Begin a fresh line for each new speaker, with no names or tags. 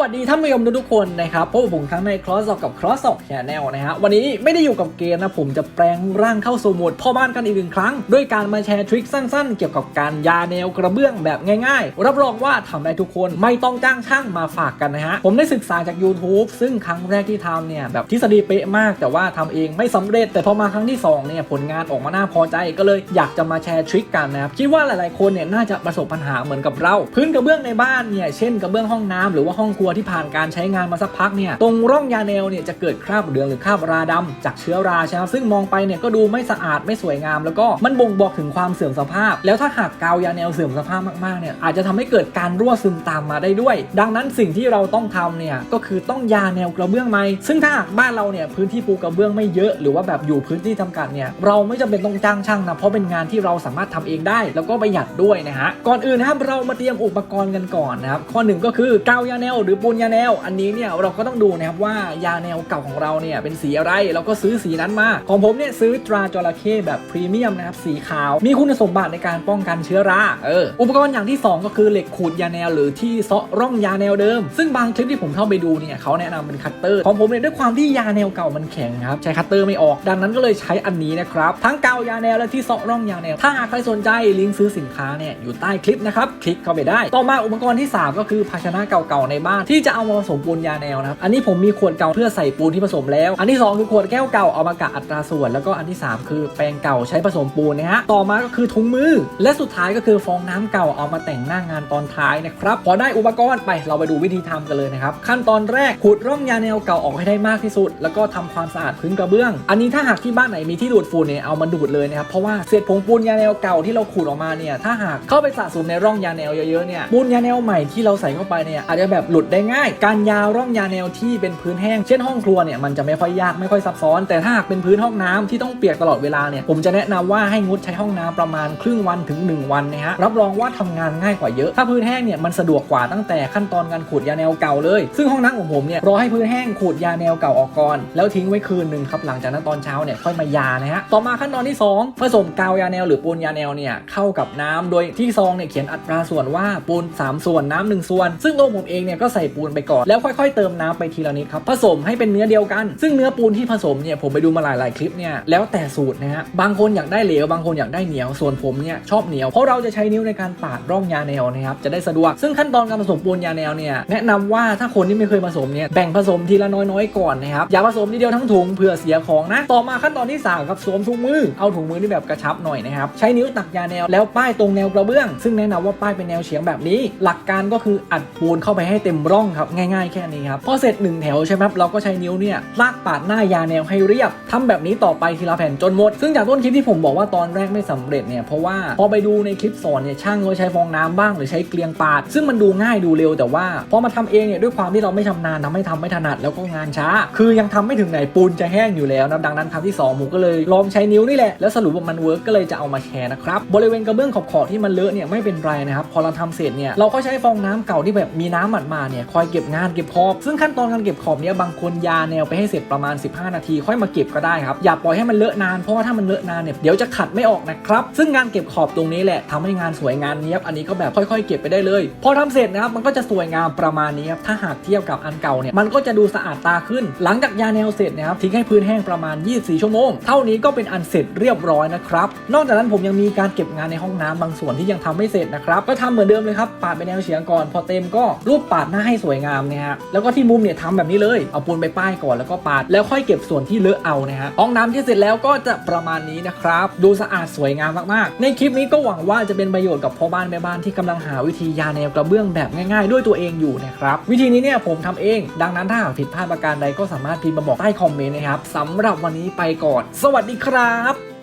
วัสดีท่านผู้ชมทุกคนนะครับพบกับผมครั้งใน Cross กับ Cross 2 Channel นะฮะวันนี้ไม่ได้อยู่กับเกมนะผมจะแปลงร่างเข้าสู่โหมดพ่อบ้านกันอีกหนึ่งครั้ง ด้วยการมาแชร์ทริคสั้นๆ เกี่ยวกับการยาแนวกระเบื้องแบบง่ายๆ รับรองว่าทำได้ทุกคนไม่ต้องจ้างช่างมาฝากกันนะฮะผมได้ศึกษาจาก YouTube ซึ่งครั้งแรกที่ทำเนี่ยแบบทฤษฎีเป๊ะมากแต่ว่าทำเองไม่สำเร็จ แต่พอมาครั้งที่สองเนี่ยผลงานออกมาน่าพอใจก็เลยอยากจะมาแชร์ทริคกันนะครับคิดว่าหลายๆคนเนี่ยน่าจะประสบปัญหาเหมือนกับเรา พื้นกระเบื้องในบ้านเนี่ยเช่นกระเบื้องห้องน้ำหรือว่าห้องครัวที่ผ่านการใช้งานมาสักพักเนี่ยตรงร่องยาแนวเนี่ยจะเกิดคราบเหลืองหรือคราบราดำจากเชื้อราใช่ไหมซึ่งมองไปเนี่ยก็ดูไม่สะอาดไม่สวยงาม แล้วก็มันบ่งบอกถึงความเสื่อมสภาพ แล้วถ้าหากกาวยาแนวเสื่อมสภาพมากๆเนี่ยอาจจะทำให้เกิดการรั่วซึมตามมาได้ด้วย ดังนั้นสิ่งที่เราต้องทำเนี่ยก็คือต้องยาแนวกระเบื้องใหม่ซึ่งถ้าหากบ้านเราเนี่ยพื้นที่ปูกระเบื้องไม่เยอะ หรือว่าแบบอยู่พื้นที่จำกัดเนี่ยเราไม่จำเป็นต้องจ้างช่างนะเพราะเป็นงานที่เราสามารถทำเองได้ แล้วก็ประหยัดด้วยนะฮะก่อนอื่นนะครับเรามาเตรียมอุปกรณ์กันก่อนนะครับข้อหนึ่งก็คือกาวยาแนวหรือปูนยาแนว อันนี้เนี่ยเราก็ต้องดูนะครับว่ายาแนวเก่าของเราเนี่ยเป็นสีอะไรเราก็ซื้อสีนั้นมาของผมเนี่ยซื้อตราจระเข้แบบพรีเมียมนะครับสีขาวมีคุณสมบัติในการป้องกันเชื้อราเอออุปกรณ์อย่างที่สองก็คือเหล็กขูดยาแนวหรือที่เซาะร่องยาแนวเดิม ซึ่งบางคลิปที่ผมเข้าไปดูเนี่ยเขาแนะนำเป็นคัตเตอร์ของผมเนี่ยด้วยความที่ยาแนวเก่ามันแข็งครับใช้คัตเตอร์ไม่ออก ดังนั้นก็เลยใช้อันนี้นะครับทั้งกาวยาแนวและที่เซาะร่องยาแนวถ้าหากใครสนใจลิงก์ซื้อสินค้าเนี่ยอยู่ใต้คลิปนะครับคลิกเข้าไปได้ ต่อมาอุปกรณ์ที่สามก็คือภาชนะเก่าๆในบ้านที่จะเอามาผสมปูนยาแนวนะครับ อันนี้ผมมีขวดเก่าเพื่อใส่ปูนที่ผสมแล้ว อันที่สองคือขวดแก้วเก่าเอามากะอัตราส่วน แล้วก็อันที่สามคือแปรงเก่าใช้ผสมปูนนะฮะ ต่อมาก็คือถุงมือ และสุดท้ายก็คือฟองน้ำเก่าเอามาแต่งหน้างานตอนท้ายนะครับ พอได้อุปกรณ์ไปเราไปดูวิธีทำกันเลยนะครับ ขั้นตอนแรกขูดร่องยาแนวเก่าออกให้ได้มากที่สุด แล้วก็ทำความสะอาดพื้นกระเบื้อง อันนี้ถ้าหากที่บ้านไหนมีที่ดูดฝุ่นเนี่ยเอามาดูดเลยนะครับ เพราะว่าเศษผงปูนยาแนวเก่าที่เราขูดออกมาเนี่ย ถ้าหากเข้าไปสะสมในร่องยาแนวเยอะๆเนี่ย ปูนยาแนวใหม่ที่เราใส่เข้าไปเนี่ยอาจจะแบบหลุดได้ง่าย การยาวร่องยาแนวที่เป็นพื้นแห้ง เช่นห้องครัวเนี่ยมันจะไม่ค่อยยากไม่ค่อยซับซ้อน แต่ถ้าหากเป็นพื้นห้องน้ำที่ต้องเปียกตลอดเวลาเนี่ยผมจะแนะนำว่าให้งดใช้ห้องน้ำประมาณครึ่งวันถึง 1 วันนะฮะรับรองว่าทำงานง่ายกว่าเยอะ ถ้าพื้นแห้งเนี่ยมันสะดวกกว่าตั้งแต่ขั้นตอนการขูดยาแนวเก่าเลย ซึ่งห้องน้ำของผมเนี่ยรอให้พื้นแห้งขูดยาแนวเก่าออกก่อนแล้วทิ้งไว้คืนหนึ่งครับหลังจากนั้นตอนเช้าเนี่ยค่อยมายานะฮะต่อมาขั้นตอนที่สองผสมกาวยาแนวหรือปูนยาแนวเนี่ยเข้ากับน้ำโดยที่ซองเนี่ยเขียนอัตราส่วนว่าปูน3 ส่วนน้ำหนึ่งส่วน ซึ่งตัวผมเองเนี่ยก็ใส่ปูนไปก่อน แล้วค่อยๆ เติมน้ำไปทีละนิดครับ ผสมให้เป็นเนื้อเดียวกัน ซึ่งเนื้อปูนที่ผสมเนี่ยผมไปดูมาหลายๆคลิปเนี่ยแล้วแต่สูตรนะฮะบางคนอยากได้เหลวบางคนอยากได้เหนียวส่วนผมเนี่ยชอบเหนียวเพราะเราจะใช้นิ้วในการปาดร่องยาแนวนะครับจะได้สะดวกซึ่งขั้นตอนการผสมปูนยาแนวเนี่ยแนะนำว่าถ้าคนที่ไม่เคยผสมเนี่ยแบ่งผสมทีละน้อยๆก่อนนะครับอย่าผสมทีเดียวทั้งถุงเผื่อเสียของนะต่อมาขั้นตอนที่สามครับสวมถุงมือเอาถุงมือที่แบบกระชับหน่อยนะครับใช้นิ้วตักยาแนวแล้วป้ายตรงแนวกระเบื้อง ซึ่งแนะนำว่าป้ายเป็นแนวเฉียงแบบนี้ หลักการก็คืออัดปูนเข้าไปให้เต็มรองครับง่ายๆแค่นี้ครับพอเสร็จหนึ่งแถวใช่ไหมครับเราก็ใช้นิ้วเนี่ยลากปาดหน้ายาแนวให้เรียบทำแบบนี้ต่อไปทีละแผ่นจนหมด ซึ่งจากต้นคลิปที่ผมบอกว่าตอนแรกไม่สำเร็จเนี่ยเพราะว่าพอไปดูในคลิปสอนเนี่ยช่างเขาใช้ฟองน้ำบ้างหรือใช้เกลียงปาด ซึ่งมันดูง่ายดูเร็วแต่ว่าพอมาทำเองเนี่ยด้วยความที่เราไม่ชำนาญทำให้ทำไม่ถนัดแล้วก็งานช้า คือยังทำไม่ถึงไหนปูนจะแห้งอยู่แล้วนะดังนั้นครั้งที่สองผมก็เลยลองใช้นิ้วนี่แหละแล้วสรุปว่ามันเวิร์กก็เลยจะเอามาแชร์นะครับบริเวณกระเบื้องขอบๆที่มันเลอะเนี่ยไม่เป็นไรนะครับพอเราทำเสร็จเนี่ยเราก็ใช้ฟองน้ำเก่าที่แบบมีน้ำหมัดเนี่ยคอยเก็บงานเก็บขอบ ซึ่งขั้นตอนการเก็บขอบเนี่ยบางคนยาแนวไปให้เสร็จประมาณ 15 นาที ค่อยมาเก็บก็ได้ครับอย่าปล่อยให้มันเลอะนานเพราะว่าถ้ามันเลอะนานเนี่ยเดี๋ยวจะขัดไม่ออกนะครับซึ่งงานเก็บขอบตรงนี้แหละทำให้งานสวยงานเนี้ยบอันนี้ก็แบบค่อยๆ เก็บไปได้เลยพอทำเสร็จนะครับมันก็จะสวยงามประมาณนี้ครับถ้าหากเทียบกับอันเก่าเนี่ยมันก็จะดูสะอาดตาขึ้น หลังจากยาแนวเสร็จนะครับทิ้งให้พื้นแห้งประมาณ 24 ชั่วโมง เท่านี้ก็เป็นอันเสร็จเรียบร้อยนะครับนอกจากนั้นผมยังมีการเก็บงานในห้องน้ำบางส่วนที่ยังทำไม่เสร็จนะครับก็ทำเหมือนเดิมเลยครับปาดไปแนวเฉียงก่อนพอเต็มก็รูปปาดหน้าให้สวยงามนะฮะแล้วก็ที่มุมเนี่ยทำแบบนี้เลยเอาปูนไปป้ายก่อนแล้วก็ปาด แล้วค่อยเก็บส่วนที่เลอะเอานะฮะห้องน้ำที่เสร็จแล้วก็จะประมาณนี้นะครับ ดูสะอาดสวยงามมากๆ ในคลิปนี้ก็หวังว่าจะเป็นประโยชน์กับพ่อบ้านแม่บ้านที่กำลังหาวิธียาแนวกระเบื้องแบบง่ายๆ ด้วยตัวเองอยู่นะครับวิธีนี้เนี่ยผมทำเอง ดังนั้นถ้าหากผิดพลาดประการใดก็สามารถพิมพ์มาบอกใต้คอมเมนต์นะครับสำหรับวันนี้ไปก่อน สวัสดีครับ